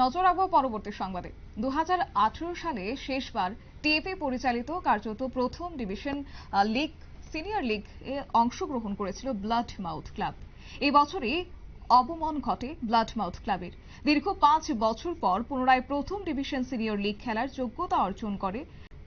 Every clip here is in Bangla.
নজর রাখব পরবর্তী সংবাদে। দু সালে শেষবার টিএপি পরিচালিত কার্যত প্রথম ডিভিশন লিগ, সিনিয়র লিগ এ অংশগ্রহণ করেছিল ব্লাড মাউথ ক্লাব। এই বছরই অবমন ঘটে ব্লাড মাউথ ক্লাবের। দীর্ঘ পাঁচ বছর পর পুনরায় প্রথম ডিভিশন, সিনিয়র লিগ খেলার যোগ্যতা অর্জন করে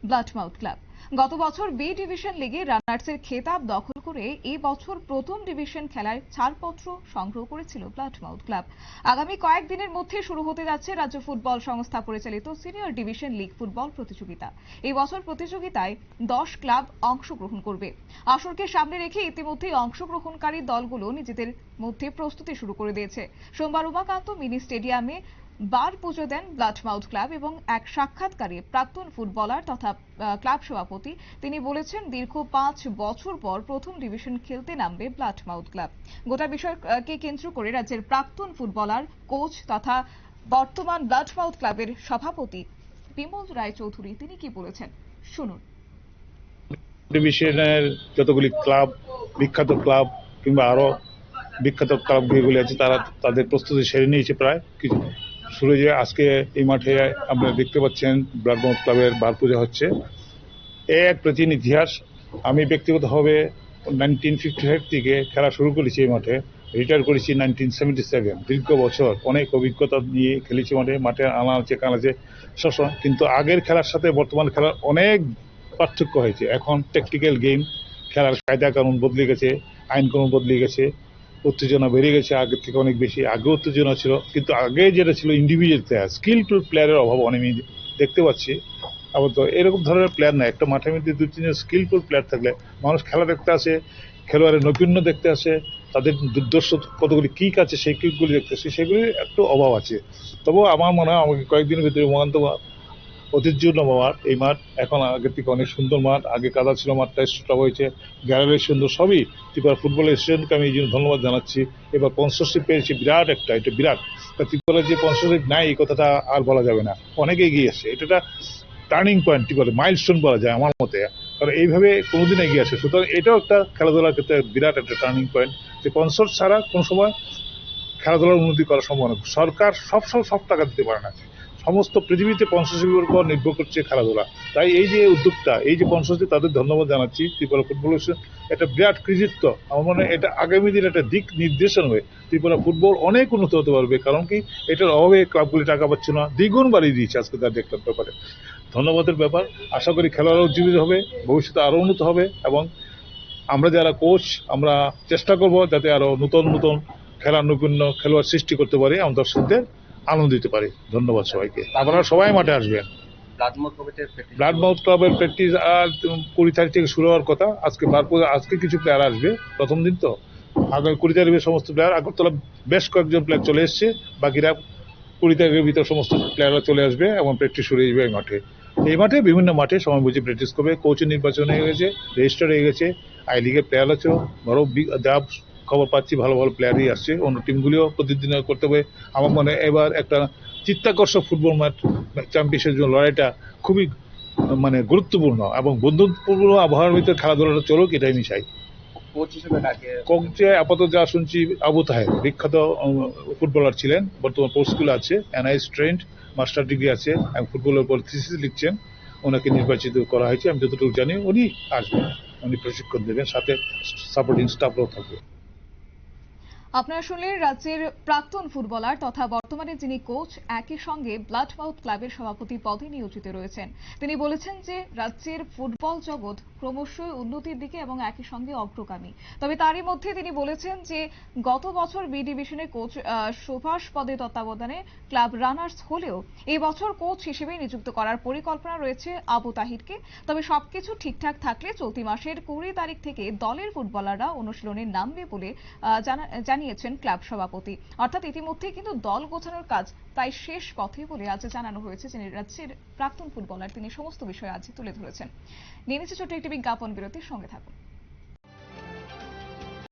ব্লাড মাউথ ক্লাব। গত বছর বি ডিভিশন লিগে রানার্সের খেতাব দখল করে এই বছর প্রথম ডিভিশন খেলায় ছাড়পত্র সংগ্রহ করেছিল ব্লাড মাউথ ক্লাব। আগামী কয়েকদিনের মধ্যে শুরু হতে যাচ্ছে রাজ্য ফুটবল সংস্থা পরিচালিত সিনিয়র ডিভিশন লিগ ফুটবল প্রতিযোগিতা। এই বছর প্রতিযোগিতায় দশ ক্লাব অংশগ্রহণ করবে। আসরকে সামনে রেখে ইতিমধ্যেই অংশগ্রহণকারী দলগুলো নিজেদের মধ্যে প্রস্তুতি শুরু করে দিয়েছে। সোমবার উমাকান্ত মিনি স্টেডিয়ামে বার পুজো দেন ব্লাড মাউথ ক্লাব এবং এক সাক্ষাৎকারে প্রাক্তন ফুটবলার তথা ক্লাব সভাপতি তিনি বলেছেন, দীর্ঘ পাঁচ বছর পর প্রথম ডিভিশন খেলতে নামবে ব্লাড মাউথ ক্লাব। গোটা বিষয়কে কেন্দ্র করে রাজ্যের প্রাক্তন ফুটবলার, কোচ তথা বর্তমান ব্লাড মাউথ ক্লাবের সভাপতি বিমল রায় চৌধুরী তিনি কি বলেছেন? শুনুন। ডিভিশনের যতগুলি ক্লাব, বিখ্যাত ক্লাব কিংবা আরও বিখ্যাত ক্লাব যেগুলি আছে, তারা তাদের প্রস্তুতি সেরে নিয়েছে প্রায় কিছু শুরু আজকে এই মাঠে আপনারা দেখতে পাচ্ছেন ব্লাডমাউথ ক্লাবের বার পূজা হচ্ছে। এ এক প্রাচীন ইতিহাস। আমি ব্যক্তিগতভাবে নাইনটিন ফিফটি ফাইভ থেকে খেলা শুরু করেছি এই মাঠে। রিটায়ার করেছি নাইনটিন সেভেন্টি সেভেন দীর্ঘ বছর। অনেক অভিজ্ঞতা নিয়ে খেলেছি মাঠে। মাঠে আনা আছে কানাচে সবসময়। কিন্তু আগের খেলার সাথে বর্তমান খেলার অনেক পার্থক্য হয়েছে। এখন টেকনিক্যাল গেম খেলার কায়দা কানুন বদলে গেছে আইন কানুন বদলে গেছে। উত্তেজনা বেড়ে গেছে আগের থেকে অনেক বেশি আগে উত্তেজনা ছিল, কিন্তু আগে যেটা ছিল ইন্ডিভিজুয়াল প্লেয়ার স্কিলফুল প্লেয়ারের অভাব অনেক দেখতে পাচ্ছি। আবার তো এরকম ধরনের প্লেয়ার না একটা মাঠের মধ্যে দু তিনজন স্কিলফুল প্লেয়ার থাকলে মানুষ খেলা দেখতে আসে, খেলোয়াড়ের নৈপুণ্য দেখতে আসে, তাদের দুর্দর্শ কতগুলি কিক আছে, সেই কিকগুলি দেখতে আসে, সেগুলির একটু অভাব আছে। তবুও আমার মনে হয় আমাকে কয়েকদিনের ভিতরে মহান্ত ঐতিহ্যপূর্ণ মাঠ। এই মাঠ এখন আগের থেকে অনেক সুন্দর মাঠ। আগে কাদা ছিল মাঠটা স্টপ হয়েছে। গ্যালারি সুন্দর, সবই ত্রিপুরা ফুটবল এসোসিয়েশনকে আমি এই জন্য ধন্যবাদ জানাচ্ছি। এবার স্পন্সরশিপ পেয়েছি বিরাট একটা, এটা বিরাট। তা ত্রিপুরার যে স্পন্সরশিপ নাই, এই কথাটা আর বলা যাবে না। অনেক এগিয়ে আসছে এটা টার্নিং পয়েন্ট কি বলে মাইলস্টোন বলা যায় আমার মতে। কারণ এইভাবে কোনোদিন এগিয়ে আসে। সুতরাং এটাও একটা খেলাধুলার ক্ষেত্রে বিরাট একটা টার্নিং পয়েন্ট যে স্পন্সর ছাড়া কোনো সময় খেলাধুলার উন্নতি করা সম্ভব না সরকার সবসময় সব টাকা দিতে পারে না। সমস্ত পৃথিবীতে স্পন্সরশিপের উপর নির্ভর করছে খেলাধুলা। তাই এই যে উদ্যোগটা, এই যে স্পন্সরশিপ তাদের ধন্যবাদ জানাচ্ছি। ত্রিপুরা ফুটবল এটা বিরাট কৃতিত্ব। আমার মনে এটা আগামী দিন একটা দিক নির্দেশন হয়ে ত্রিপুরা ফুটবল অনেক উন্নত হতে পারবে। কারণ কি? এটার অভাবে ক্লাবগুলি টাকা পাচ্ছে না, দ্বিগুণ বাড়িয়ে দিয়েছে আজকে তার দেখলাম ব্যাপারে। ধন্যবাদের ব্যাপার। আশা করি খেলোয়াড়রা উজ্জীবিত হবে, ভবিষ্যতে আরও উন্নত হবে এবং আমরা যারা কোচ আমরা চেষ্টা করব যাতে আরও নতুন নতুন খেলার নৈপুণ্য খেলোয়াড় সৃষ্টি করতে পারি। এবং দর্শকদের আনন্দ দিতে পারি। ধন্যবাদ সবাইকে। আপনারা সবাই মাঠে আসবেন। ব্লাডমোর ব্লাড মাউথ ক্লাবের প্র্যাকটিস আর কুড়ি তারিখ থেকে শুরু হওয়ার কথা। আজকে বারপুর আজকে কিছু প্লেয়ার আসবে প্রথম দিন তো। আগামী কুড়ি তারিখের সমস্ত প্লেয়ার আগরতলা বেশ কয়েকজন প্লেয়ার চলে এসছে। বাকিরা কুড়ি তারিখের ভিতর সমস্ত প্লেয়াররা চলে আসবে এবং প্র্যাকটিস শুরু হয়ে যাবে এই মাঠে। এই মাঠে বিভিন্ন মাঠে সময় বুঝে প্র্যাকটিস করবে। কোচের নির্বাচন হয়ে গেছে রেজিস্টার হয়ে গেছে আই লিগের প্লেয়ার আছে বড় বি- যা খবর পাচ্ছি, ভালো ভালো প্লেয়ারই আসছে। অন্য টিমগুলিও প্রতিদিন করতে হবে। আমার মনে হয় এবার একটা চিত্তাকর্ষক ফুটবল ম্যাচ চ্যাম্পিয়নশিপের জন্য লড়াইটা খুবই মানে গুরুত্বপূর্ণ এবং বন্ধুত্বপূর্ণ আবহাওয়ার ভিতরে খেলাধুলাটা চলুক, এটাই আমি চাই। কংচে আপাতত যা শুনছি, আবু তাহের, বিখ্যাত ফুটবলার ছিলেন, বর্তমান পোস্ট স্কুলে আছে এনআইএস ট্রেন্ড মাস্টার ডিগ্রি আছে, এবং ফুটবলের উপর থিসিস লিখছেন। ওনাকে নির্বাচিত করা হয়েছে, আমি যতটুকু জানি, উনি আসবেন, উনি প্রশিক্ষণ দেবেন, সাথে সাপোর্টিং স্টাফরাও থাকবে। আপনারা শুনলেন রাজ্যের প্রাক্তন ফুটবলার তথা বর্তমানে যিনি কোচ একই সঙ্গে ব্লাড মাউথ ক্লাবের সভাপতি পদে নিয়োজিত রয়েছেন। তিনি বলেছেন যে রাজ্যের ফুটবল জগৎ ক্রমশই উন্নতির দিকে এবং একই সঙ্গে অগ্রগামী। তবে তারই মধ্যে তিনি বলেছেন যে গত বছর বি ডিভিশনের কোচ সুভাষ পদে তত্ত্বাবধানে ক্লাব রানার্স হলেও এই বছর কোচ হিসেবে নিযুক্ত করার পরিকল্পনা রয়েছে আবু তাহিরকে। তবে সবকিছু ঠিকঠাক থাকলে চলতি মাসের কুড়ি তারিখ থেকে দলের ফুটবলাররা অনুশীলনে নামবে বলে আহ, জানা- জানিয়েছেন ক্লাব সভাপতি। অর্থাৎ ইতিমধ্যেই কিন্তু দল গোছানোর কাজ প্রায় শেষ পথে বলে আজ জানানো হয়েছে যিনি রাজ্যের প্রাক্তন ফুটবলার তিনি সমস্ত বিষয় আজ তুলে ধরেছেন। নিয়ে নিচ্ছে ছোট্ট একটি বিজ্ঞাপন বিরতির সঙ্গে থাকুন।